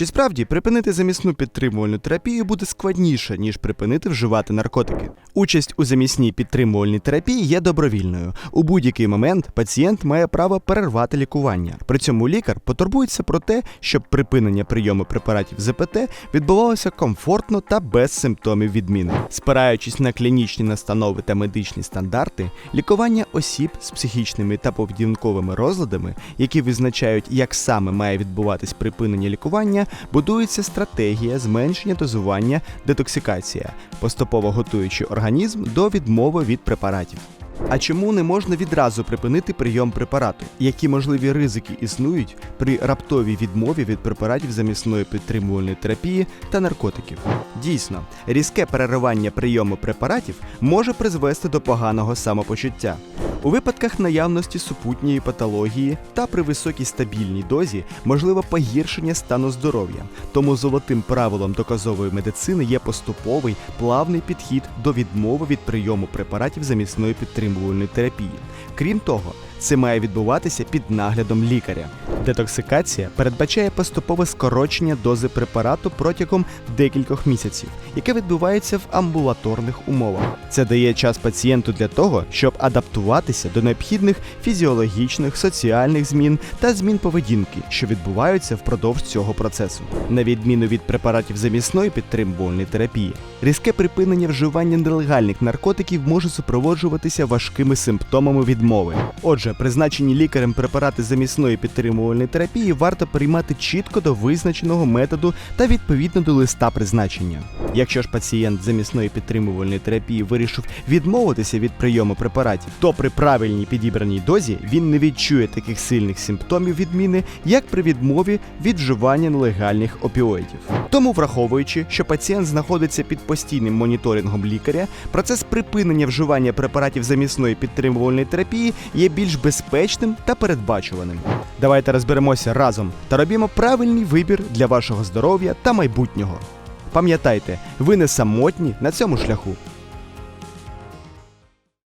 Чи справді припинити замісну підтримувальну терапію буде складніше, ніж припинити вживати наркотики? Участь у замісній підтримувальній терапії є добровільною. У будь-який момент пацієнт має право перервати лікування. При цьому лікар потурбується про те, щоб припинення прийому препаратів ЗПТ відбувалося комфортно та без симптомів відміни. Спираючись на клінічні настанови та медичні стандарти, лікування осіб з психічними та поведінковими розладами, які визначають, як саме має відбуватись припинення лікування, будується стратегія зменшення дозування детоксикація, поступово готуючи організм до відмови від препаратів. А чому не можна відразу припинити прийом препарату? Які можливі ризики існують при раптовій відмові від препаратів замісної підтримувальної терапії та наркотиків? Дійсно, різке переривання прийому препаратів може призвести до поганого самопочуття. У випадках наявності супутньої патології та при високій стабільній дозі можливе погіршення стану здоров'я. Тому золотим правилом доказової медицини є поступовий плавний підхід до відмови від прийому препаратів замісної підтримувальної терапії. Крім того, це має відбуватися під наглядом лікаря. Детоксикація передбачає поступове скорочення дози препарату протягом декількох місяців, яке відбувається в амбулаторних умовах. Це дає час пацієнту для того, щоб адаптуватися до необхідних фізіологічних, соціальних змін та змін поведінки, що відбуваються впродовж цього процесу. На відміну від препаратів замісної підтримувальної терапії, різке припинення вживання нелегальних наркотиків може супроводжуватися важкими симптомами відмови. Отже, призначені лікарем препарати замісної підтримувальної терапії варто приймати чітко до визначеного методу та відповідно до листа призначення. Якщо ж пацієнт замісної підтримувальної терапії вирішив відмовитися від прийому препаратів, то при правильній підібраній дозі він не відчує таких сильних симптомів відміни, як при відмові від вживання нелегальних опіоїдів. Тому, враховуючи, що пацієнт знаходиться під постійним моніторингом лікаря, процес припинення вживання препаратів замісної підтримувальної терапії є більш безпечним та передбачуваним. Давайте розберемося разом та робімо правильний вибір для вашого здоров'я та майбутнього. Пам'ятайте, ви не самотні на цьому шляху.